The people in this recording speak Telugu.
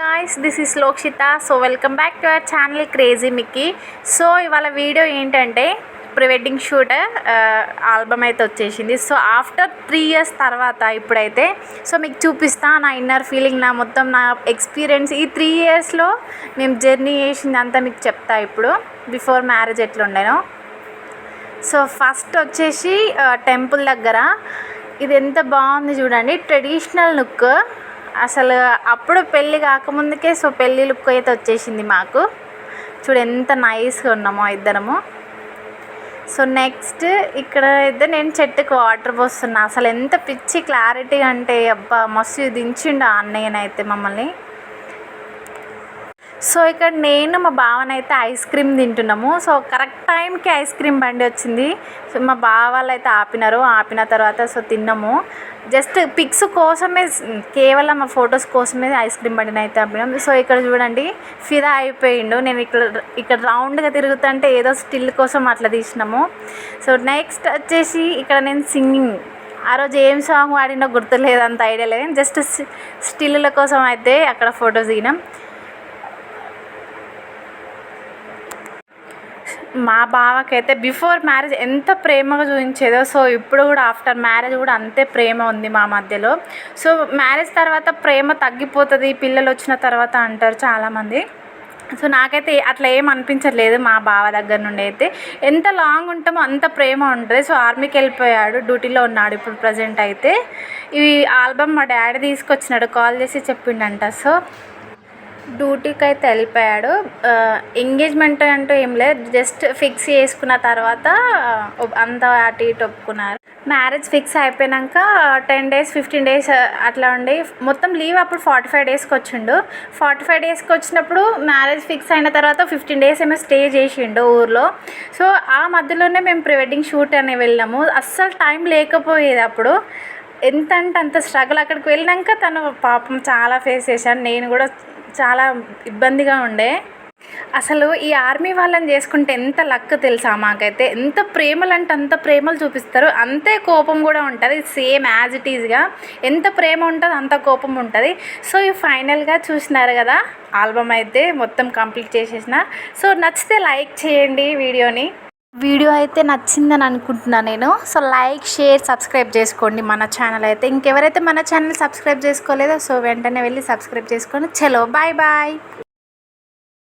Guys this is Lokshitha so welcome back to our channel crazy Mickey so ఇవాళ వీడియో ఏంటంటే ప్రీ వెడ్డింగ్ షూట్ ఆల్బమ్ అయితే వచ్చేసింది. సో ఆఫ్టర్ త్రీ ఇయర్స్ తర్వాత ఇప్పుడైతే సో మీకు చూపిస్తా నా ఇన్నర్ ఫీలింగ్ నా మొత్తం నా ఎక్స్పీరియన్స్ ఈ త్రీ ఇయర్స్లో మేము జర్నీ చేసింది అంతా మీకు చెప్తా ఇప్పుడు బిఫోర్ మ్యారేజ్ ఎట్లుండేనో. సో ఫస్ట్ వచ్చేసి uh, టెంపుల్ దగ్గర. ఇది ఎంత బాగుంది చూడండి. ట్రెడిషనల్ లుక్ అసలు అప్పుడు పెళ్ళి కాకముందుకే సో పెళ్ళి లుక్ అయితే వచ్చేసింది మాకు. చూడు ఎంత నైస్గా ఉన్నామో ఇద్దరము. సో నెక్స్ట్ ఇక్కడ అయితే నేను చెట్టుకు వాటర్ పోస్తున్నా. అసలు ఎంత పిచ్చి క్లారిటీ అంటే అబ్బా మస్తు దించిండు ఆ అన్నయ్యనైతే మమ్మల్ని. సో ఇక్కడ నేను మా బావనైతే ఐస్ క్రీమ్ తింటున్నాము. సో కరెక్ట్ టైంకి ఐస్ క్రీమ్ బండి వచ్చింది. సో మా బావ వాళ్ళు అయితే ఆపినారు. ఆపిన తర్వాత సో తిన్నాము. జస్ట్ పిక్స్ కోసమే కేవలం మా ఫొటోస్ కోసమే ఐస్ క్రీమ్ బండిని అయితే ఆపినాం. సో ఇక్కడ చూడండి ఫిదా అయిపోయిండు. నేను ఇక్కడ ఇక్కడ రౌండ్గా తిరుగుతుంటే ఏదో స్టిల్ కోసం అట్లా తీసినాము. సో నెక్స్ట్ వచ్చేసి ఇక్కడ నేను సింగింగ్. ఆ రోజు ఏం సాంగ్ వాడినో గుర్తులేదు అంత ఐడియా లేదు. జస్ట్ స్టిల్ల కోసం అయితే అక్కడ ఫొటోస్ దిగినాం. మా బావకైతే బిఫోర్ మ్యారేజ్ ఎంత ప్రేమగా చూపించేదో సో ఇప్పుడు కూడా ఆఫ్టర్ మ్యారేజ్ కూడా అంతే ప్రేమ ఉంది మా మధ్యలో. సో మ్యారేజ్ తర్వాత ప్రేమ తగ్గిపోతుంది పిల్లలు వచ్చిన తర్వాత అంటారు చాలామంది. సో నాకైతే అట్లా ఏం అనిపించట్లేదు మా బావ దగ్గర నుండి అయితే. ఎంత లాంగ్ ఉంటామో అంత ప్రేమ ఉంటుంది. సో ఆర్మీకి వెళ్ళిపోయాడు డ్యూటీలో ఉన్నాడు ఇప్పుడు ప్రజెంట్ అయితే. ఈ ఆల్బమ్ మా డాడీ తీసుకొచ్చినాడు కాల్ చేసి చెప్పిండంట. సో డ్యూటీకి అయితే వెళ్ళిపోయాడు ఎంగేజ్మెంట్ అంటూ ఏం లేదు. జస్ట్ ఫిక్స్ చేసుకున్న తర్వాత అంతా అటు ఇటు ఒప్పుకున్నారు. మ్యారేజ్ ఫిక్స్ అయిపోయాక టెన్ డేస్ ఫిఫ్టీన్ డేస్ అట్లా ఉండి మొత్తం లీవ్ అప్పుడు ఫార్టీ ఫైవ్ డేస్కి వచ్చిండు. ఫార్టీ ఫైవ్ డేస్కి వచ్చినప్పుడు మ్యారేజ్ ఫిక్స్ అయిన తర్వాత ఫిఫ్టీన్ డేస్ ఏమో స్టే చేసిండు ఊర్లో. సో ఆ మధ్యలోనే మేము ప్రీ వెడ్డింగ్ షూట్ అని వెళ్ళాము అస్సలు టైం లేకపోయేది అప్పుడు. ఎంత అంటే అంత స్ట్రగుల్ అక్కడికి వెళ్ళినాక తను పాపం చాలా ఫేస్ చేశాను నేను కూడా చాలా ఇబ్బందిగా ఉండే. అసలు ఈ ఆర్మీ వాళ్ళని చేసుకుంటే ఎంత లక్ తెలుసా మాకైతే? ఎంత ప్రేమలు అంటే అంత ప్రేమలు చూపిస్తారు. అంతే కోపం కూడా ఉంటుంది. సేమ్ యాజ్ ఇట్ ఈజ్గా. ఎంత ప్రేమ ఉంటుంది అంత కోపం ఉంటుంది. సో ఈ ఫైనల్గా చూసినారు కదా ఆల్బమ్ అయితే మొత్తం కంప్లీట్ చేసేసిన. సో నచ్చితే లైక్ చేయండి వీడియోని. వీడియో అయితే నచ్చిందని అనుకుంటున్నాను నేను. సో లైక్ షేర్ సబ్స్క్రైబ్ చేసుకోండి మన ఛానల్ అయితే. ఇంకెవరైతే మన ఛానల్ సబ్స్క్రైబ్ చేసుకోలేదో సో వెంటనే వెళ్ళి సబ్స్క్రైబ్ చేసుకోండి చలో. Bye bye.